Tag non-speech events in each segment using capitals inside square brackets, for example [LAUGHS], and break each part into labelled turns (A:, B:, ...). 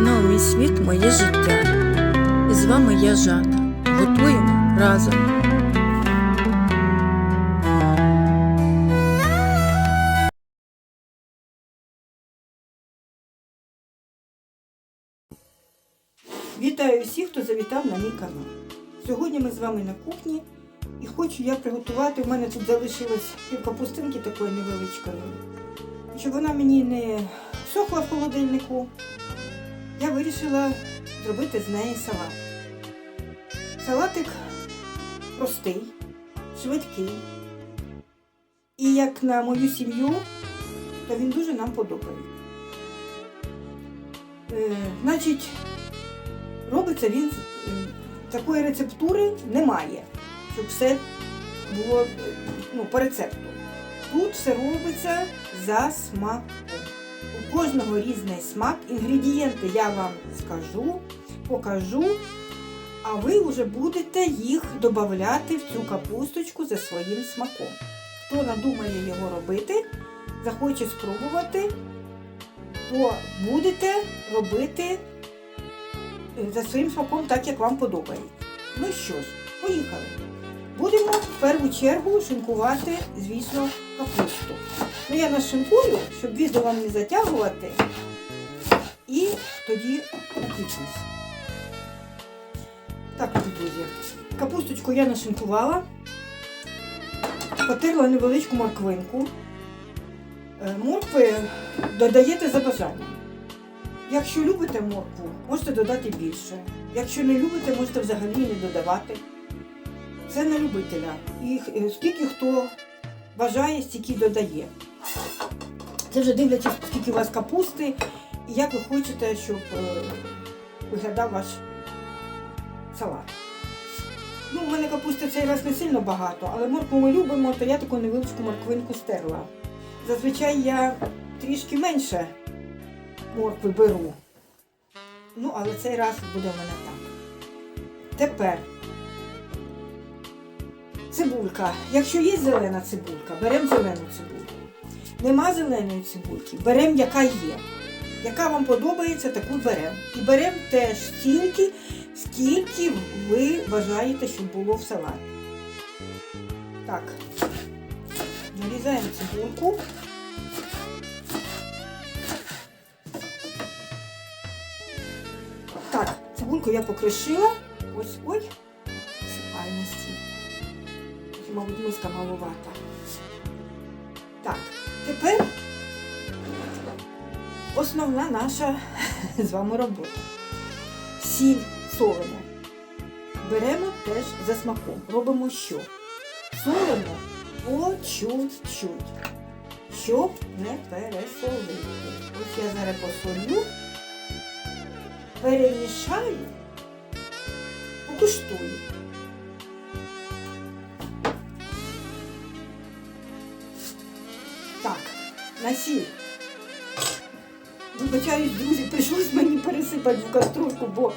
A: канал Мій світ, моє життя. І з вами я Жанна. Готуємо разом.
B: Вітаю всіх, хто завітав на мій канал. Сьогодні ми з вами на кухні і хочу я приготувати. У мене тут залишилось пів капустинки такої невеличкої. Щоб вона мені не сохла в холодильнику, я вирішила зробити з неї салат. Салатик простий, швидкий. І як на мою сім'ю, то він дуже нам подобається. Е, значить, робиться він е, такої рецептури немає, щоб все було е, ну, по рецепту. Тут все робиться за смаком. У кожного різний смак. Інгредієнти я вам скажу, покажу, а ви вже будете їх додати в цю капусточку за своїм смаком. Хто надумає його робити, захоче спробувати, то будете робити за своїм смаком так, як вам подобається. Ну що ж, поїхали. Будемо в першу чергу шинкувати, звісно, капусту. Ну, я нашинкую, щоб відео вам не затягувати. І тоді напічусь. Так, друзі. Капусточку я нашинкувала, потерла невеличку морквинку. Е, Моркви додаєте за бажанням. Якщо любите моркву, можете додати більше. Якщо не любите, можете взагалі не додавати. Це на любителя. І е, скільки хто бажає, стільки додає. Це вже дивлячись, скільки у вас капусти і як ви хочете, щоб е, виглядав ваш салат. Ну, у мене капусти цей раз не сильно багато, але моркву ми любимо, то я таку невеличку морквинку стерла. Зазвичай я трішки менше моркви беру. Ну, але цей раз буде в мене так. Тепер цибулька. Якщо є зелена цибулька, беремо зелену цибульку. Нема зеленої цибульки, беремо яка є. Яка вам подобається, таку беремо. І беремо теж стільки, скільки ви бажаєте, щоб було в салаті. Так, нарізаємо цибульку. Так, цибульку я покришила. Ось ой. Стіл. Мабуть, миска маловата. Основна наша [LAUGHS] з вами робота. Сіль солимо. Беремо теж за смаком. Робимо що? Солимо по чуть-чуть, щоб не пересолити. Ось я зараз посолю перемішаю, покуштую. Так, на сіль. Вибачаюсь, друзі, прийшлось мені пересипати в каструльку, бо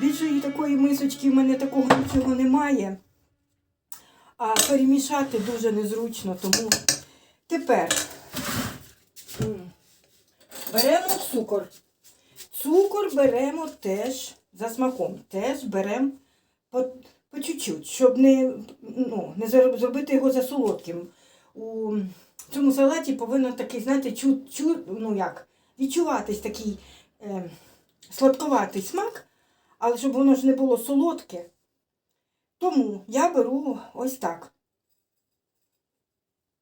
B: більшої такої мисочки в мене такого нічого немає. А перемішати дуже незручно, тому тепер беремо цукор. Цукор беремо теж за смаком, теж беремо по, по чуть-чуть, щоб не, ну, не зробити його засолодким. У цьому салаті повинен такий, знаєте, чу, чу, ну як, відчуватись такий е, сладковатий смак, але щоб воно ж не було солодке. Тому я беру ось так.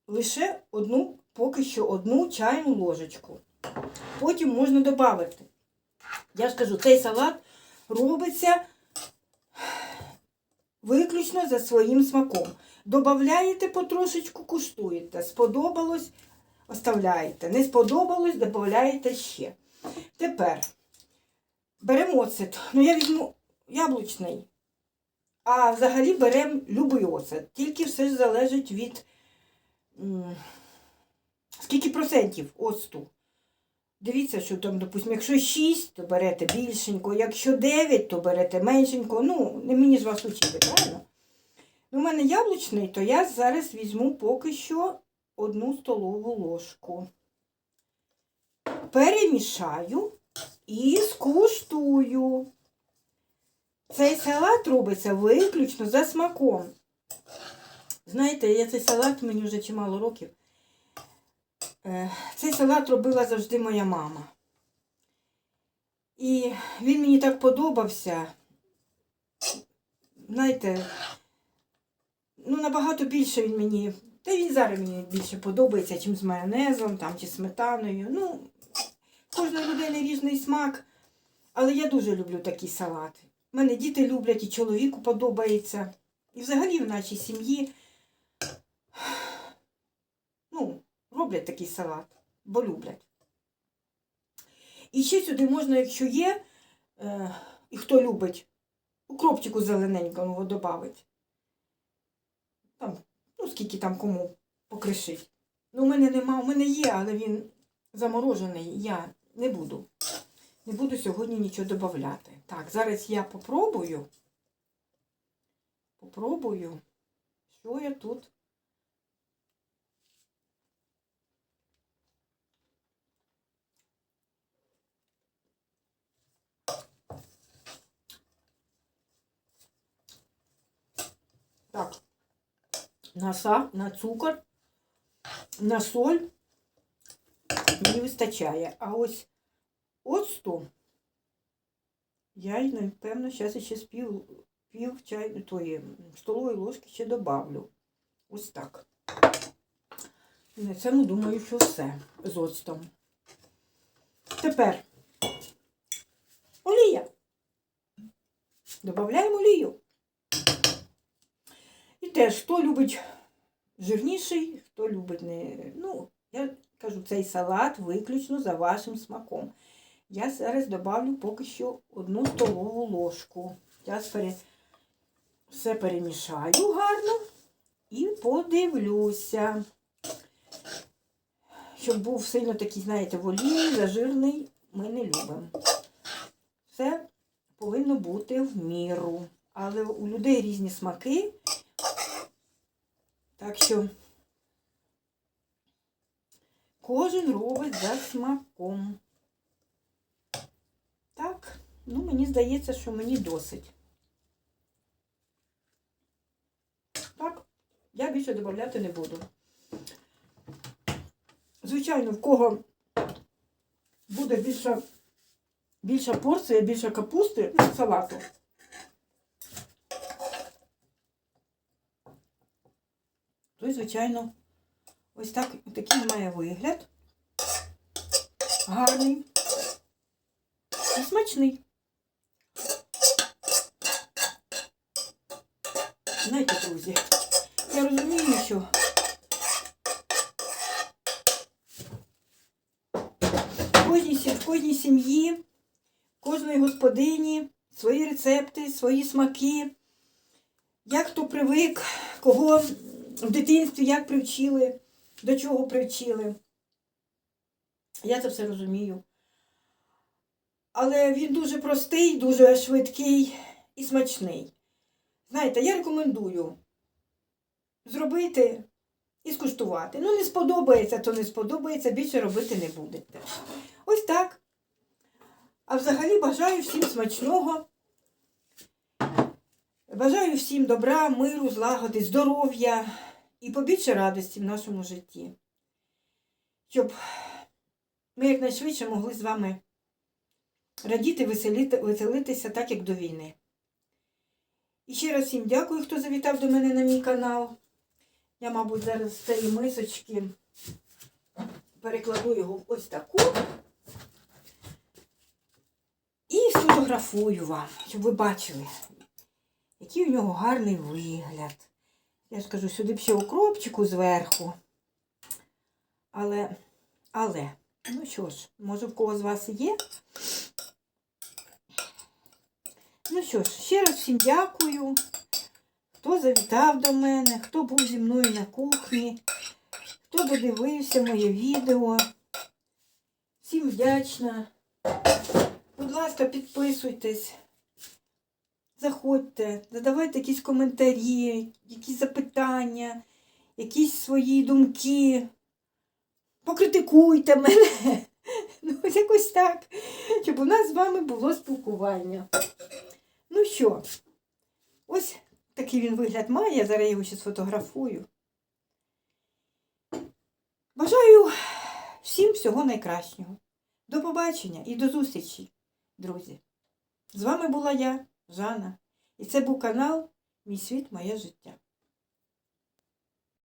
B: Лише одну, поки що одну чайну ложечку. Потім можна додати. Я ж кажу, цей салат робиться виключно за своїм смаком. Добавляєте потрошечку, куштуєте. Сподобалось, оставляєте. Не сподобалось, додаєте ще. Тепер беремо оцет. Ну, я візьму яблучний. А взагалі беремо любий оцет. Тільки все ж залежить від скільки процентів оцту. Дивіться, що там, допустимо, якщо 6, то берете більшенько, якщо 9, то берете меншенько. Ну, не мені ж вас учити, правильно? Ну, у мене яблучний, то я зараз візьму поки що одну столову ложку. Перемішаю і скуштую. Цей салат робиться виключно за смаком. Знаєте, я цей салат мені вже чимало років. Е, Цей салат робила завжди моя мама. І він мені так подобався. Знаєте, ну набагато більше він мені. Та він зараз мені більше подобається, чим з майонезом там, чи сметаною. Ну, в кожної людини різний смак. Але я дуже люблю такі салати. У мене діти люблять, і чоловіку подобається. І взагалі в нашій сім'ї ну, роблять такий салат, бо люблять. І ще сюди можна, якщо є, е, і хто любить, укропчику зелененького додати. Там, ну, скільки там кому покришить. Ну, у мене нема, у мене є, але він заморожений. Я не буду. Не буду сьогодні нічого додати. Так, зараз я попробую. Попробую, що я тут. Так, на, са, на цукор, на соль мені вистачає. А ось оцту я, напевно, зараз ще пів, пів чайної тої столової ложки ще добавлю. Ось так. На цьому думаю, що все з оцтом. Тепер олія. Добавляємо олію. Теж, хто любить жирніший, хто любить не. Ну, я кажу, цей салат виключно за вашим смаком. Я зараз добавлю поки що одну столову ложку. Пере... все перемішаю гарно і подивлюся. Щоб був сильно такий, знаєте, в зажирний, ми не любимо. Все повинно бути в міру. Але у людей різні смаки. Так що кожен робить за смаком. Так, ну мені здається, що мені досить. Так, я більше додати не буду. Звичайно, в кого буде більша, більша порція, більше капусти ну, салату. Той, звичайно, ось так, такий має вигляд. Гарний і смачний. Знаєте, друзі, я розумію, що в кожній, в кожній сім'ї, кожної господині свої рецепти, свої смаки, як хто привик, кого в дитинстві як привчили, до чого привчили. Я це все розумію. Але він дуже простий, дуже швидкий і смачний. Знаєте, я рекомендую зробити і скуштувати. Ну, не сподобається, то не сподобається, більше робити не будете. Ось так. А взагалі бажаю всім смачного. Бажаю всім добра, миру, злагоди, здоров'я і побільше радості в нашому житті. Щоб ми якнайшвидше могли з вами радіти, веселіти, веселитися так, як до війни. І ще раз всім дякую, хто завітав до мене на мій канал. Я, мабуть, зараз з цієї мисочки перекладу його в ось таку і сфотографую вам, щоб ви бачили, який у нього гарний вигляд. Я ж кажу, сюди б ще укропчику зверху. Але, але, ну що ж, може в кого з вас є? Ну що ж, ще раз всім дякую, хто завітав до мене, хто був зі мною на кухні, хто додивився моє відео. Всім вдячна. Будь ласка, підписуйтесь, заходьте, задавайте якісь коментарі, якісь запитання, якісь свої думки. Покритикуйте мене. [LAUGHS] Ну, якось так, щоб у нас з вами було спілкування. Ну що, ось такий він вигляд має, я зараз його ще сфотографую. Бажаю всім всього найкращого. До побачення і до зустрічі, друзі. З вами була я, Жанна, і це був канал Мій світ, моє життя.